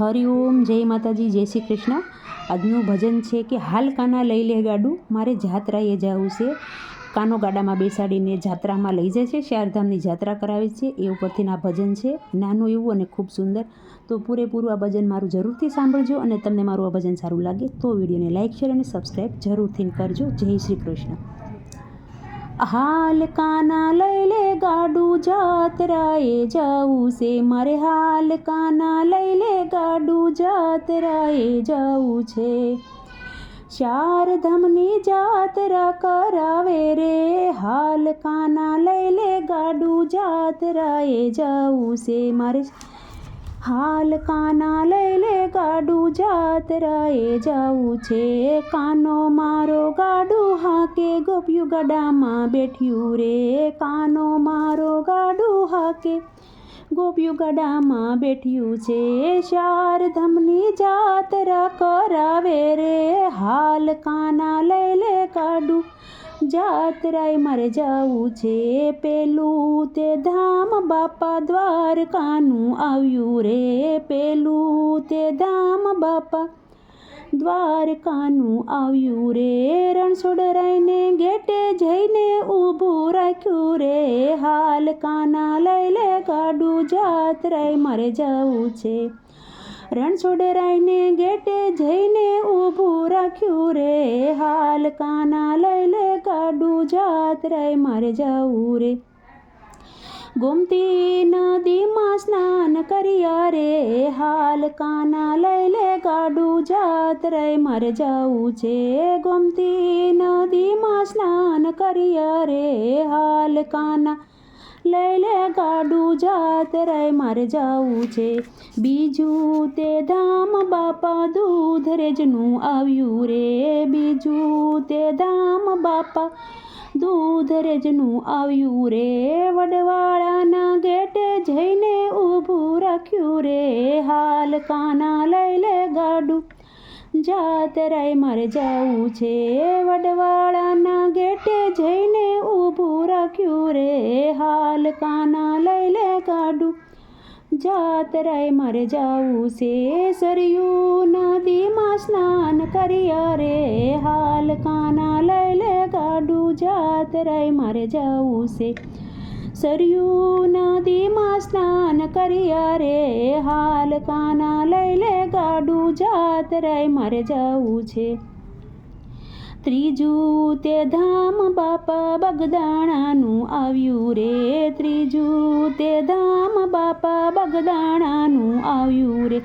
હરિઓમ જય માતાજી, જય શ્રી કૃષ્ણ. આજનું ભજન છે કે હાલ કાના લઈ લે ગાડું, મારે જાત્રાએ જવું છે. કાનો ગાડામાં બેસાડીને જાત્રામાં લઈ જાય છે શારધામની જાત્રા કરાવે છે. એ ઉપરથીના ભજન છે, નાનું એવું અને ખૂબ સુંદર. તો પૂરેપૂરું આ ભજન મારું જરૂરથી સાંભળજો અને તમને મારું આ ભજન સારું લાગે તો વિડીયોને લાઇક શેર અને સબસ્ક્રાઈબ જરૂરથી કરજો. જય શ્રી કૃષ્ણ. હાલ કાના લઈ લે ગાડું જાતરાએ જવું છે. મારે હાલ કાના લઈ લે ગાડું જાતરાએ જવું છે. શારધમની જાતરા કરાવે રે. હાલ કાના લઈ લે ગાડું જાતરાએ જવું છે. મારે હાલ કાના લઈ લે ગાડું જાતરાએ જવું છે. કાનો મારો ગાડું હાકે ગોપ્યું ગડામાં બેઠ્યું રે. કાનો મારો ગાડું હાકે ગોપ્યું ગડામાં બેઠ્યું છે. શારધમની જાત જાત્રા કરાવે રે. હાલ કાના લઈ લે ગાડું જાત્રાએ મારે જવું છે. પેલું તે ધામ બાપા દ્વારકાનું આવ્યું રે. પેલું તે ધામ બાપા દ્વારકાનું આવ્યું રે. રણછોડરાયને ગેટે જઈને ઊભું રાખ્યું રે. હાલ કાના લઈ લે કાઢું જાત્રાએ મારે જવું છે. રણછોડરાયને ગેટે જઈને ઊભું રાખ્યું રે. હાલ કાના લઈ લે કાઢું જાત રે મારે જવું રે. ગોમતી નદીમાં સ્નાન કર્યા રે. હાલ કાના લઈ લે કાઢું જાત રે મારે જવું છે. ગોમતી નદીમાં સ્નાન કર્યા રે. હાલ કાના લઈ લે ગાડું જાત્રાએ મારે જવું છે. બીજું તે ધામ બાપા દૂધરેજનું આવ્યું રે. બીજું તે ધામ બાપા દૂધરેજનું આવ્યું રે. વડવાળાના ગેટે જઈને ઊભું રાખ્યું રે. હાલ કાના લઈ લે ગાડું. જાતરાએ મારે જવું છે. વડવાળાના ગેટે જઈને ઊભું રાખ્યું રે. હાલ કાના લઈ લે ગાડું. જાતરાય મારે જવું છે. સરયું નદીમાં સ્નાન કર્યા રે. હાલ કાના લઈ લે ગાડું. જાતરાય મારે જવું છે. સરયું નદીમાં સ્નાન કર્યા રે હાલ કાના લઈ લે ગાડું જાત જાતરાએ મારે જવું છે ત્રીજું તે ધામ બાપા બગદાણાનું આવ્યું રે ત્રીજું તે ધામ બાપા બગદાણાનું આવ્યું રે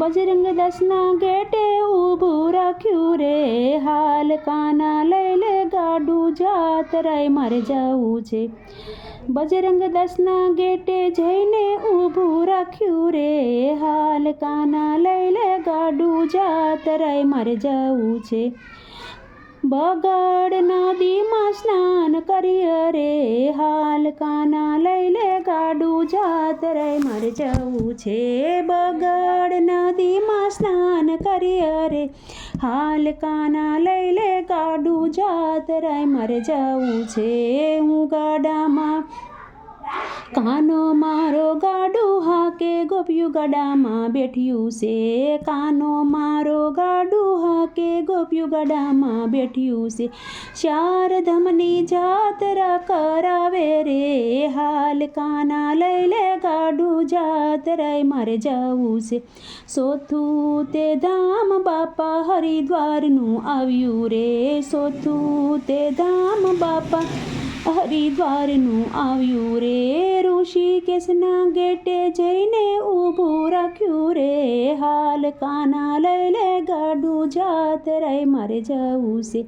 બજરંગ દસના ગેટે ઊભું રાખ્યું રે. હાલ કાના લઈ લે ગાડું જાતરાય મારે જવું છે. બજરંગ દસના ગેટે જઈને ઊભું રાખ્યું રે. હાલ કાના લઈ લે ગાડું જાતરાય મારે જવું છે. બગડ નદીમાં સ્નાન કરીએ રે, હાલ કાના લઈ લે ગાડું જાતરે મારે જવું છે. બગડ નદીમાં સ્નાન કરીએ રે, હાલ કાના લઈ લે ગાડું જાતરે મારે જવું છે. હું ગાડામાં કાનો ગોપિયું ગડામાં બેઠ્યું છે. કાનો મારો ગાડું હકે ગોપિયું ગડામાં બેઠ્યું છે. ચાર ધમની જાત્રા કરાવે રે. હાલ કાના લઈ લે ગાડું જાતરાય મારે જવું છે. સોથું તે ધામ બાપા હરિદ્વારનું આવ્યું રે. સોથું તે ધામ બાપા હરિદ્વારનું આવ્યું રે. ઋષિકેશના ગેટે જઈને ઊભું રાખ્યું રે. હાલ કાના લઈ લે ગાડું જાતરાએ મારે જવું છે.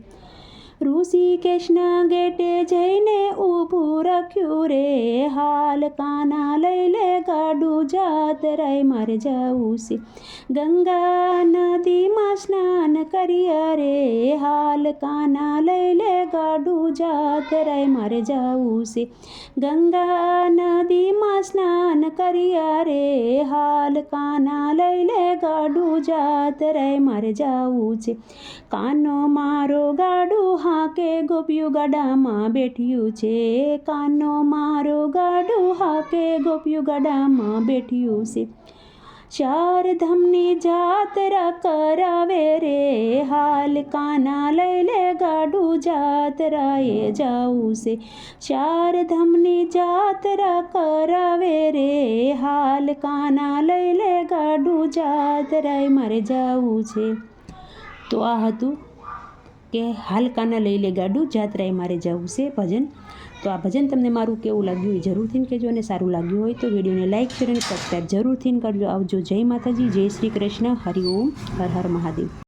ઋષિકેશના ગેટે જઈને ઊભું રાખ્યું રે. હાલ કાના લઈ લે ગાડું જાતરાએ મારે જવું છે. ગંગા નદીમાં સ્નાન કર્યા રે. હાલ કાના લઈ લે ગાડું જાતરાએ મારે જવું છે. ગંગા નદીમાં સ્નાન કર્યા રે, હાલ કાના લઈ લે ગાડું રે, મારે જાવું છે. કાનો મારો ગાડું હાકે ગોપિયું ગાડામાં બેઠ્યું છે. કાનો મારો ગાડું હાકે ગોપિયું ગાડામાં બેઠ્યું છે. ચાર ધમની જાતરા કરાવે રે. હાલ કાના લઈ લે ગાડું જાત્રાએ જાવું છે ચાર ધમની જાતરા કરાવે રે. હાલ કાના લઈ લે ગાડું જાતરાય મારે જાવું છે તો આ હતું કે હાલ કાના લઈ લે ગાડું, જાત્રાએ મારે જવું છે ભજન. તો આ ભજન તમને મારું કેવું લાગ્યું એ જરૂરથી કહેજો અને સારું લાગ્યું હોય તો વિડીયોને લાઇક શેર અને સબસ્ક્રાઈબ જરૂરથી કરજો. આવજો જય માતાજી, જય શ્રી કૃષ્ણ, હરિ ઓમ, હર હર મહાદેવ.